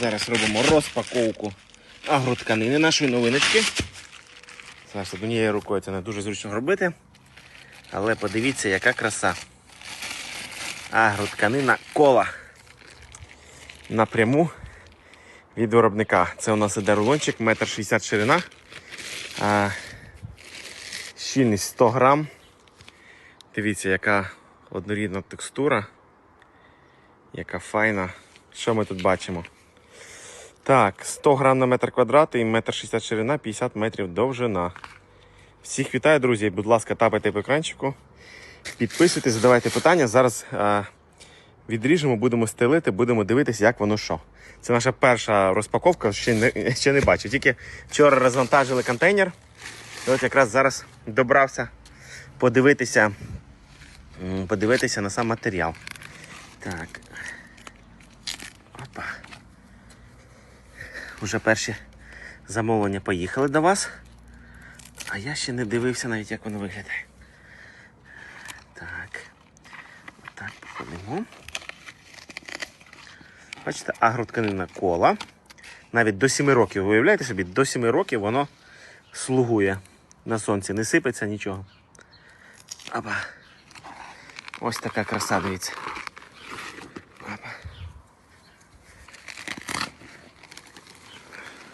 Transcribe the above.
Зараз робимо розпаковку агротканини нашої новиночки. Зараз однією рукою це не дуже зручно робити. Але подивіться, яка краса. Агротканина кола. Напряму від виробника. Це у нас іде рулончик, 1,60 м ширина. А, щільність 100 грам. Дивіться, яка однорідна текстура. Яка файна. Що ми тут бачимо? Так, 100 грам на метр квадратний, 1,60 м ширина, 50 метрів довжина. Всіх вітаю, друзі. Будь ласка, тапайте по екранчику. Підписуйтесь, задавайте питання. Зараз а, відріжемо, будемо стелити, будемо дивитися, як воно що. Це наша перша розпаковка, ще не, ще не бачив. Тільки вчора розвантажили контейнер. І от якраз зараз добрався подивитися, подивитися на сам матеріал. Так. Опа. Уже перші замовлення поїхали до вас. А я ще не дивився навіть, як воно виглядає. Так. Так, походимо. Бачите, агротканина кола. Навіть до 7 років, ви уявляєте собі, до 7 років воно слугує на сонці, не сипеться нічого. Аба. Ось така краса, дивіться.